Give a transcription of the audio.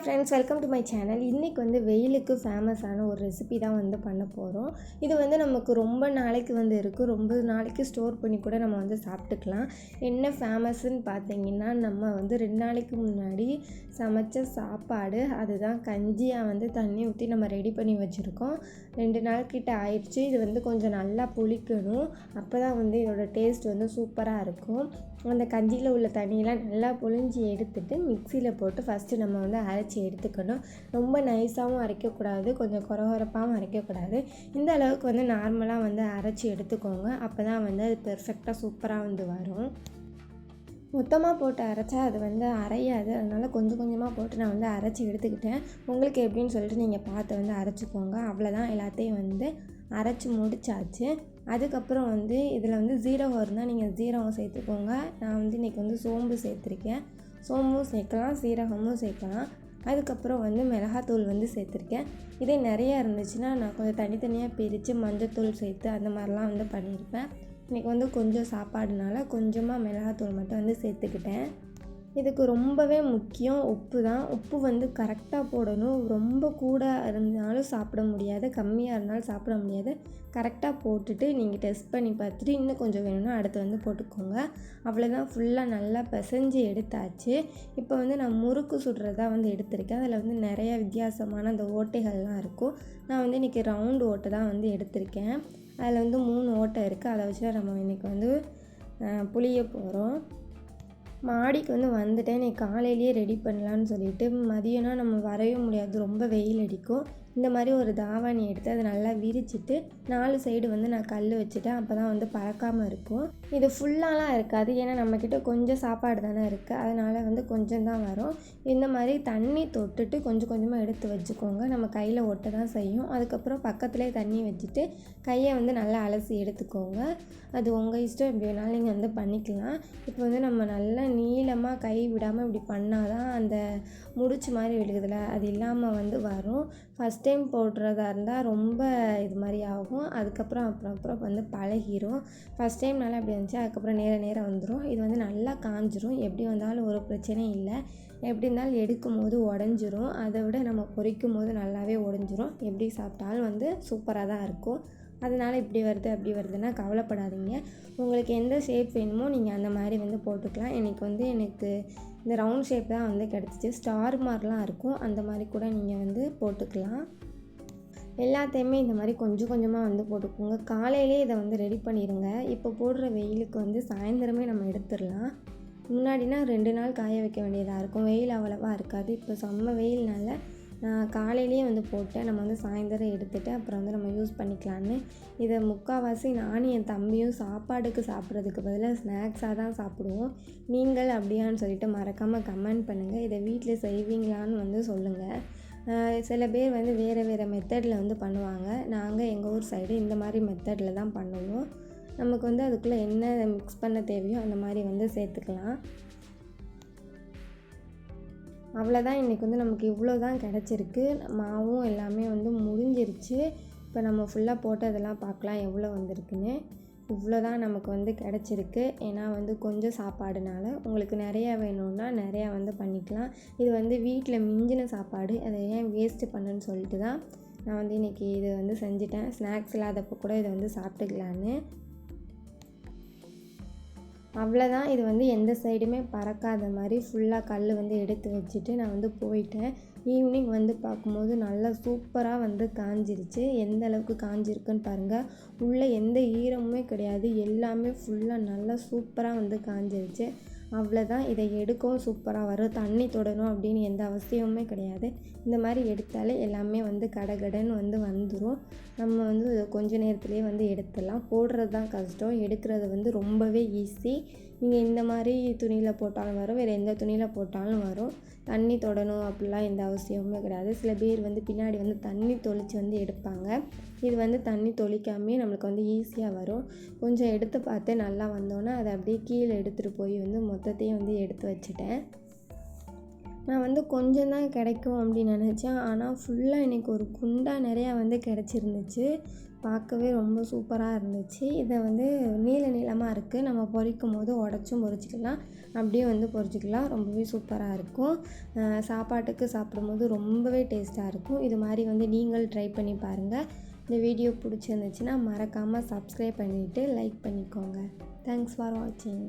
Friends welcome to my channel இன்றைக்கி வந்து வெயிலுக்கு ஃபேமஸான ஒரு ரெசிபி தான் வந்து பண்ண போகிறோம் இது வந்து நமக்கு ரொம்ப நாளைக்கு வந்து இருக்கும் ரொம்ப நாளைக்கு ஸ்டோர் பண்ணி கூட நம்ம வந்து சாப்பிட்டுக்கலாம். என்ன ஃபேமஸ்ன்னு பார்த்தீங்கன்னா நம்ம வந்து ரெண்டு நாளைக்கு முன்னாடி சமைச்ச சாப்பாடு அதுதான் கஞ்சியாக வந்து தண்ணி ஊற்றி நம்ம ரெடி பண்ணி வச்சுருக்கோம். ரெண்டு நாள் கிட்ட ஆயிடுச்சு. இது வந்து கொஞ்சம் நல்லா புளிக்கணும். அப்போ தான் வந்து இதோட டேஸ்ட் வந்து சூப்பராக இருக்கும். அந்த கஞ்சியில் உள்ள தண்ணியெலாம் நல்லா புழிஞ்சி எடுத்துகிட்டு மிக்சியில் போட்டு ஃபஸ்ட்டு நம்ம வந்து அரைச்சி எடுத்துக்கணும். ரொம்ப நைஸாகவும் அரைக்கக்கூடாது. கொஞ்சம் குறகுறப்பாகவும் அரைக்கக்கூடாது. இந்த அளவுக்கு வந்து நார்மலாக வந்து அரைச்சி எடுத்துக்கோங்க. அப்போ தான் வந்து அது பெர்ஃபெக்டாக சூப்பராக வந்து வரும். மொத்தமாக போட்டு அரைச்சா அது வந்து அரையாது. அதனால் கொஞ்சம் கொஞ்சமாக போட்டு நான் வந்து அரைச்சி எடுத்துக்கிட்டேன். உங்களுக்கு எப்படின்னு சொல்லிட்டு நீங்கள் பார்த்து வந்து அரைச்சிக்கோங்க. அவ்வளோதான் எல்லாத்தையும் வந்து அரைச்சி முடிச்சாச்சு. அதுக்கப்புறம் வந்து இதில் வந்து ஜீரகம் இருந்தால் நீங்கள் ஜீரகம் சேர்த்துக்கோங்க. நான் வந்து இன்றைக்கி வந்து சோம்பு சேர்த்துருக்கேன். சோம்பும் சேர்க்கலாம் சீரகமும் சேர்க்கலாம். அதுக்கப்புறம் வந்து மிளகாத்தூள் வந்து சேர்த்துருக்கேன். இதே நிறையா இருந்துச்சுன்னா நான் கொஞ்சம் தனித்தனியாக பிரித்து மஞ்சத்தூள் சேர்த்து அந்த மாதிரிலாம் வந்து பண்ணியிருப்பேன். இன்றைக்கி வந்து கொஞ்சம் சாப்பாடுனால கொஞ்சமாக மிளகாத்தூள் மட்டும் வந்து சேர்த்துக்கிட்டேன். இதுக்கு ரொம்பவே முக்கியம் உப்பு தான். உப்பு வந்து கரெக்டாக போடணும். ரொம்ப கூட இருந்தாலும் சாப்பிட முடியாது. கம்மியாக இருந்தாலும் சாப்பிட முடியாது. கரெக்டாக போட்டுட்டு நீங்கள் டெஸ்ட் பண்ணி பார்த்துட்டு இன்னும் கொஞ்சம் வேணும்னா அடுத்து வந்து போட்டுக்கோங்க. அவ்வளோதான் ஃபுல்லாக நல்லா பிசைஞ்சு எடுத்தாச்சு. இப்போ வந்து நான் முறுக்கு சுடுறதா வந்து எடுத்திருக்கேன். அதில் வந்து நிறைய வித்தியாசமான அந்த ஓட்டைகள்லாம் இருக்கும். நான் வந்து இன்றைக்கி ரவுண்டு ஓட்டை தான் வந்து எடுத்திருக்கேன். அதில் வந்து மூணு ஓட்டை இருக்குது அதை வச்சு நம்ம இன்றைக்கி வந்து புளிய போகிறோம் மாடிக்கு வந்து வந்துட்டேன். நீ காலையிலேயே ரெடி பண்ணலான்னு சொல்லிட்டு மதியம்னா நம்ம வரவே முடியாது. ரொம்ப வெயில் அடிக்கும். இந்த மாதிரி ஒரு தாவாணி எடுத்து அதை நல்லா விரிச்சிட்டு நாலு சைடு வந்து நான் கல் வச்சுட்டேன். அப்போ தான் வந்து பறக்காமல் இருக்கும். இது ஃபுல்லாலாம் இருக்காது. ஏன்னா நம்மக்கிட்ட கொஞ்சம் சாப்பாடு தானே இருக்குது அதனால் வந்து கொஞ்சம் தான் வரும். இந்த மாதிரி தண்ணி தொட்டுட்டு கொஞ்சம் கொஞ்சமாக எடுத்து வச்சுக்கோங்க. நம்ம கையில் ஒட்ட தான் செய்யும். அதுக்கப்புறம் பக்கத்துலேயே தண்ணி வச்சுட்டு கையை வந்து நல்லா அலசி எடுத்துக்கோங்க. அது உங்கள் இஷ்டம். எப்படி வேணாலும் நீங்கள் வந்து பண்ணிக்கலாம். இப்போ வந்து நம்ம நல்லா நீளமாக கை விடாமல் இப்படி பண்ணால் தான் அந்த முடிச்சு மாதிரி விழுகுதுல. அது இல்லாமல் வந்து வரும். ஃபஸ்ட் டைம் போடுறதா இருந்தால் ரொம்ப இது மாதிரி ஆகும். அதுக்கப்புறம் அப்புறம் அப்புறம் வந்து பழகிரும். ஃபஸ்ட் டைம் நல்லா அப்படி இருந்துச்சு அதுக்கப்புறம் நேர நேரம் வந்துடும் இது வந்து நல்லா காஞ்சிரும். எப்படி வந்தாலும் ஒரு பிரச்சனையும் இல்லை. எப்படி இருந்தாலும் எடுக்கும் போது உடஞ்சிரும். அதை விட நம்ம பொரிக்கும் போது நல்லாவே உடஞ்சிரும். எப்படி சாப்பிட்டாலும் வந்து சூப்பராக தான் இருக்கும். அதனால் இப்படி வருது அப்படி வருதுன்னா கவலைப்படாதீங்க. உங்களுக்கு எந்த ஷேப் வேணுமோ நீங்கள் அந்த மாதிரி வந்து போட்டுக்கலாம். எனக்கு வந்து எனக்கு இந்த ரவுண்ட் ஷேப் தான் வந்து கிடச்சிச்சு. ஸ்டார் மாதிரிலாம் இருக்கும். அந்த மாதிரி கூட நீங்கள் வந்து போட்டுக்கலாம். எல்லாத்தையுமே இந்த மாதிரி கொஞ்சம் கொஞ்சமாக வந்து போட்டுக்கோங்க. காலையிலே இதை வந்து ரெடி பண்ணிடுங்க. இப்போ போடுற வெயிலுக்கு வந்து சாயந்தரமே நம்ம எடுத்துடலாம். முன்னாடினா ரெண்டு நாள் காய வைக்க வேண்டியதாக இருக்கும். வெயில் அவ்வளோவா இருக்காது. இப்போ செம்ம வெயில்னால காலையிலேயே வந்து போட்டேன் நம்ம வந்து சாயந்தரம் எடுத்துகிட்டு அப்புறம் வந்து நம்ம யூஸ் பண்ணிக்கலான்னு இதை முக்கால்வாசி நானும் என் தம்பியும் சாப்பாடுக்கு சாப்பிட்றதுக்கு பதிலாக ஸ்நாக்ஸாக தான் சாப்பிடுவோம். நீங்கள் அப்படியான்னு சொல்லிட்டு மறக்காமல் கமெண்ட் பண்ணுங்கள் இதை வீட்டில் செய்வீங்களான்னு வந்து சொல்லுங்கள் சில பேர் வந்து வேறு வேறு மெத்தடில் வந்து பண்ணுவாங்க. நாங்கள் எங்கள் ஊர் சைடு இந்த மாதிரி மெத்தடில் தான் பண்ணுவோம். நமக்கு வந்து அதுக்குள்ளே என்ன மிக்ஸ் பண்ண தேவையோ அந்த மாதிரி வந்து சேர்த்துக்கலாம். அவ்வளோதான் இன்றைக்கி வந்து நமக்கு இவ்வளோ தான் கிடச்சிருக்கு. மாவும் எல்லாமே வந்து முடிஞ்சிருச்சு. இப்போ நம்ம ஃபுல்லாக போட்டு அதெல்லாம் பார்க்கலாம் எவ்வளோ வந்திருக்குன்னு. இவ்வளோ தான் நமக்கு வந்து கிடச்சிருக்கு. ஏன்னா வந்து கொஞ்சம் சாப்பாடுனால உங்களுக்கு நிறையா வேணும்னா நிறையா வந்து பண்ணிக்கலாம். இது வந்து வீட்டில் மிஞ்சின சாப்பாடு. அதை ஏன் வேஸ்ட்டு பண்ணுன்னு சொல்லிட்டு தான் நான் வந்து இன்றைக்கி இது வந்து செஞ்சுட்டேன். ஸ்நாக்ஸ் இல்லாதப்போ கூட இதை வந்து சாப்பிட்டுக்கலான்னு. அவ்வளோதான் இது வந்து எந்த சைடுமே பறக்காத மாதிரி ஃபுல்லாக கல் வந்து எடுத்து வச்சுட்டு நான் வந்து போயிட்டேன். ஈவினிங் வந்து பார்க்கும்போது நல்லா சூப்பராக வந்து காஞ்சிருச்சு. எந்த அளவுக்கு காஞ்சிருக்குன்னு பாருங்கள் உள்ளே எந்த ஈரமுமே கிடையாது. எல்லாமே ஃபுல்லாக நல்லா சூப்பராக வந்து காஞ்சிருச்சு. அவ்வளோதான் இதை எடுக்கவும் சூப்பராக வரும். தண்ணி தொடணும் அப்படின்னு எந்த அவசியமுமே கிடையாது. இந்த மாதிரி எடுத்தாலே எல்லாமே வந்து கடகடன்னு வந்து வந்துடும் நம்ம வந்து கொஞ்ச நேரத்துலேயே வந்து எடுத்துடலாம். போடுறது தான் கஷ்டம். எடுக்கிறது வந்து ரொம்பவே ஈஸி நீங்கள் இந்த மாதிரி துணியில் போட்டாலும் வரும். வேறு எந்த துணியில் போட்டாலும் வரும். தண்ணி தொடணும் அப்படிலாம் எந்த அவசியமுமே கிடையாது. சில பேர் வந்து பின்னாடி வந்து தண்ணி தொளித்து வந்து எடுப்பாங்க. இது வந்து தண்ணி தொளிக்காமே நம்மளுக்கு வந்து ஈஸியாக வரும். கொஞ்சம் எடுத்து பார்த்து நல்லா வந்தோன்னே அதை அப்படியே கீழே எடுத்துகிட்டு போய் வந்து மொத்தத்தையும் வந்து எடுத்து வச்சுட்டேன். நான் வந்து கொஞ்சம் தான் கிடைக்கும் அப்படின்னு நினச்சேன். ஆனால் ஃபுல்லாக எனக்கு ஒரு குண்டா நிறையா வந்து கிடச்சிருந்துச்சு. பார்க்கவே ரொம்ப சூப்பராக இருந்துச்சு. இதை வந்து நீள நீளமாக இருக்குது நம்ம பொரிக்கும் போது உடச்சும் பொரிச்சிக்கலாம். அப்படியே வந்து பொரிச்சிக்கலாம். ரொம்பவே சூப்பராக இருக்கும். சாப்பாட்டுக்கு சாப்பிடும்போது ரொம்பவே டேஸ்ட்டாக இருக்கும். இது மாதிரி வந்து நீங்கள் ட்ரை பண்ணி பாருங்கள் இந்த வீடியோ பிடிச்சிருந்துச்சுன்னா மறக்காமல் சப்ஸ்கிரைப் பண்ணிவிட்டு லைக் பண்ணிக்கோங்க. தேங்க்ஸ் ஃபார் வாட்சிங்